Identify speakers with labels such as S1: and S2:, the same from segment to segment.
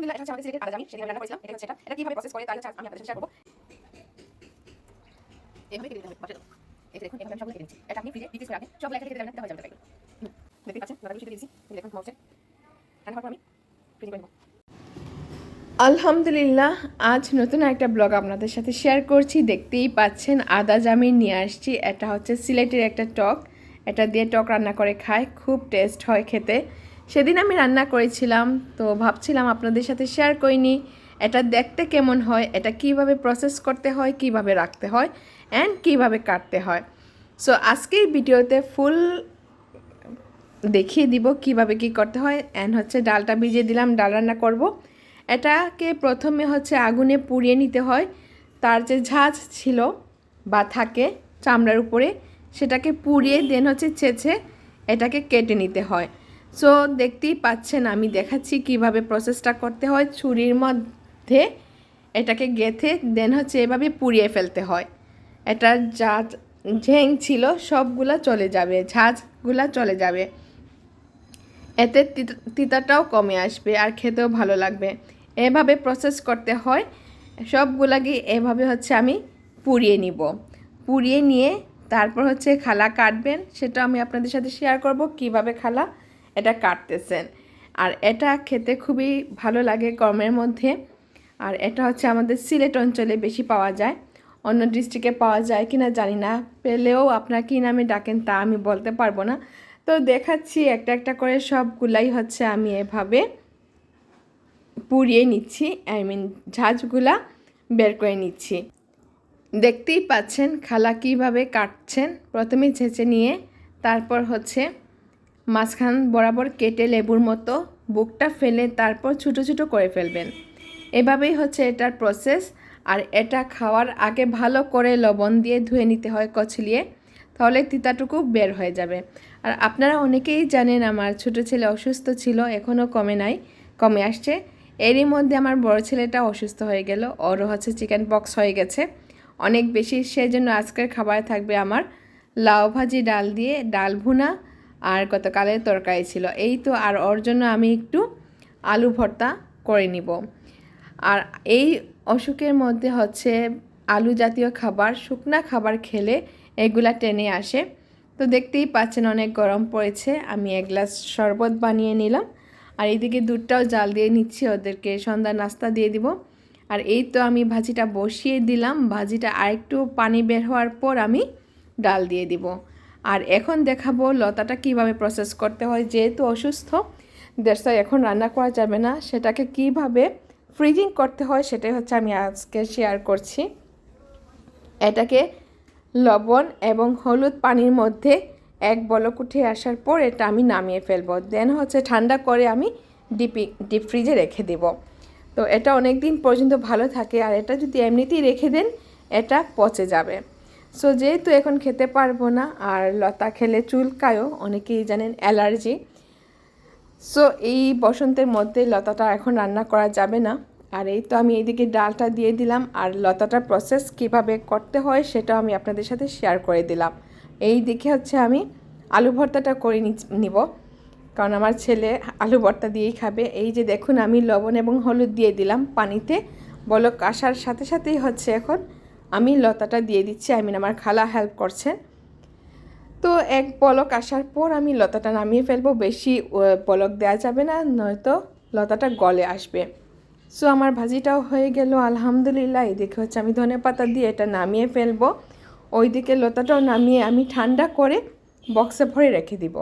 S1: আলহামদুলিল্লাহ, এটা হচ্ছে আমাদের সিলেটের রান্না করেছিলাম, এটা হচ্ছে এটা। এটা প্রসেস করে আমি আপনাদের শেয়ার করব।
S2: আলহামদুলিল্লাহ, আজ নতুন একটা ব্লগ আপনাদের সাথে শেয়ার করছি। দেখতেই পাচ্ছেন, আদা জামিন নিয়ে আসছি। এটা হচ্ছে সিলেটের একটা টক। এটা দিয়ে টক রান্না করে খায়, খুব টেস্ট হয় খেতে। সেদিন আমি রান্না করেছিলাম, তো ভাবছিলাম আপনাদের সাথে শেয়ার করিনি। এটা দেখতে কেমন হয়, এটা কীভাবে প্রসেস করতে হয়, কীভাবে রাখতে হয় অ্যান্ড কীভাবে কাটতে হয়। সো আজকের ভিডিওতে ফুল দেখিয়ে দিব কীভাবে কি করতে হয় অ্যান্ড হচ্ছে ডালটা ভিজিয়ে দিলাম, ডাল রান্না করব। এটাকে প্রথমে হচ্ছে আগুনে পুড়িয়ে নিতে হয়, তার যে ঝাঁজ ছিল বা থাকে চামড়ার উপরে, সেটাকে পুড়িয়ে দেন হচ্ছে ছেঁচে এটাকে কেটে নিতে হয়। সো দেখতেই পাচ্ছেন, আমি দেখাচ্ছি কীভাবে প্রসেসটা করতে হয়। ছুরির মধ্যে এটাকে গেথে দেন হচ্ছে এভাবে পুড়িয়ে ফেলতে হয়। এটার যা ঝেং ছিল, সবগুলা চলে যাবে ঝাঁজগুলা চলে যাবে। এতে তিত- তিতাটাও কমে আসবে আর খেতেও ভালো লাগবে। এভাবে প্রসেস করতে হয়, সবগুলাকে এভাবে হচ্ছে আমি পুড়িয়ে নিব। পুড়িয়ে নিয়ে তারপর হচ্ছে খালা কাটবেন, সেটা আমি আপনাদের সাথে শেয়ার করব, কীভাবে খালা এটা কাটতেছেন। আর এটা খেতে খুবই ভালো লাগে গরমের মধ্যে। আর এটা হচ্ছে আমাদের সিলেট অঞ্চলে বেশি পাওয়া যায়। অন্য ডিস্ট্রিক্টে পাওয়া যায় কি না জানি না। পেলেও আপনারা কী নামে ডাকেন তা আমি বলতে পারব না। তো দেখাচ্ছি একটা একটা করে সবগুলাই হচ্ছে আমি এভাবে পুড়িয়ে নিচ্ছি। আই মিন ঝাঁঝগুলা বের করে নিচ্ছি। দেখতেই পাচ্ছেন খালা কীভাবে কাটছেন। প্রথমে ছেঁচে নিয়ে, তারপর হচ্ছে মাঝখান বরাবর কেটে লেবুর মতো বুকটা ফেলে তারপর ছোটো ছোটো করে ফেলবেন। এভাবেই হচ্ছে এটার প্রসেস আর এটা খাওয়ার আগে ভালো করে লবণ দিয়ে ধুয়ে নিতে হয় কচলিয়ে, তাহলে তিতাটুকু বের হয়ে যাবে। আর আপনারা অনেকেই জানেন আমার ছোট ছেলে অসুস্থ ছিল, এখনও কমে নাই, কমে আসছে। এরই মধ্যে আমার বড় ছেলেটা অসুস্থ হয়ে গেল, ওরও হচ্ছে চিকেন পক্স হয়ে গেছে। অনেক বেশি সেই জন্য আজকের খাবার থাকবে আমার লাউ ভাজি, ডাল দিয়ে ডাল ভুনা আর গতকালের তরকারি ছিল। এই তো আর ওর জন্য আমি একটু আলু ভর্তা করে নিব। আর এই অসুখের মধ্যে হচ্ছে আলু জাতীয় খাবার, শুকনা খাবার খেলে এগুলা টেনে আসে। তো দেখতেই পাচ্ছেন অনেক গরম পড়েছে। আমি এক গ্লাস শরবত বানিয়ে নিলাম। আর এইদিকে দুধটাও জাল দিয়ে নিচ্ছি, ওদেরকে সন্ধ্যা নাস্তা দিয়ে দিব। আর এই তো আমি ভাজিটা বসিয়ে দিলাম। ভাজিটা আরেকটু পানি বের হওয়ার পর আমি ডাল দিয়ে দিব। আর এখন দেখাবো লতাটা কীভাবে প্রসেস করতে হয়, যেহেতু অসুস্থ দেড়শো এখন রান্না করা যাবে না। সেটাকে কীভাবে ফ্রিজিং করতে হয়, সেটাই হচ্ছে আমি আজকে শেয়ার করছি। এটাকে লবণ এবং হলুদ পানির মধ্যে এক বলক উঠে আসার পর এটা আমি নামিয়ে ফেলব। দেন হচ্ছে ঠান্ডা করে আমি ডিপি ডিপ ফ্রিজে রেখে দেব। তো এটা অনেক দিন পর্যন্ত ভালো থাকে, আর এটা যদি এমনিতেই রেখে দেন, এটা পচে যাবে। সো যেহেতু এখন খেতে পারব না, আর লতা খেলে চুলকায়ও, অনেকেই জানেন অ্যালার্জি। সো এই বসন্তের মধ্যে লতাটা এখন রান্না করা যাবে না। আর এই তো আমি এইদিকে ডালটা দিয়ে দিলাম, আর লতাটার প্রসেস কীভাবে করতে হয় সেটাও আমি আপনাদের সাথে শেয়ার করে দিলাম। এই দিকে হচ্ছে আমি আলু ভর্তাটা করে নিব। কারণ আমার ছেলে আলু ভর্তা দিয়েই খাবে। এই যে দেখুন আমি লবণ এবং হলুদ দিয়ে দিলাম পানিতে। বলক আসার সাথে সাথেই হচ্ছে এখন। আমি লতাটা দিয়ে দিচ্ছি আই মিন আমার খালা হেল্প করছেন তো এক পলক আসার পর আমি লতাটা নামিয়ে ফেলব, বেশি পলক দেওয়া যাবে না, নয়তো লতাটা গলে আসবে। সো আমার ভাজিটাও হয়ে গেল, আলহামদুলিল্লাহ। এদিকে হচ্ছে আমি ধনে পাতা দিয়ে এটা নামিয়ে ফেলব। ওইদিকে লতাটাও নামিয়ে আমি ঠান্ডা করে বক্সে ভরে রেখে দিব।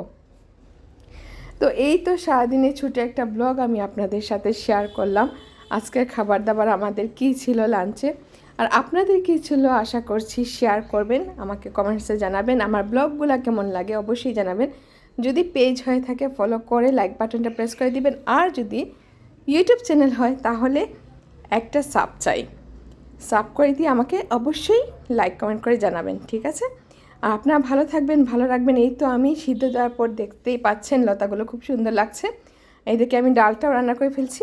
S2: তো এই তো সারাদিনে ছুটে একটা ব্লগ আমি আপনাদের সাথে শেয়ার করলাম। আজকের খাবার দাবার আমাদের কী ছিল লাঞ্চে আর আপনাদের কী ছিল আশা করছি শেয়ার করবেন, আমাকে কমেন্টসে জানাবেন, আমার ব্লগগুলো কেমন লাগে অবশ্যই জানাবেন। যদি পেজ হয়ে থাকে ফলো করে লাইক বাটনটা প্রেস করে দিবেন, আর যদি ইউটিউব চ্যানেল হয়, তাহলে একটা সাব চাই। সাব করে দিয়ে আমাকে অবশ্যই লাইক কমেন্ট করে জানাবেন, ঠিক আছে? আর আপনারা ভালো থাকবেন, ভালো রাখবেন, এই তো আমি সিদ্ধ দেওয়ার পর দেখতেই পাচ্ছেন লতাগুলো খুব সুন্দর লাগছে। এইদিকে আমি ডালটাও রান্না করে ফেলছি।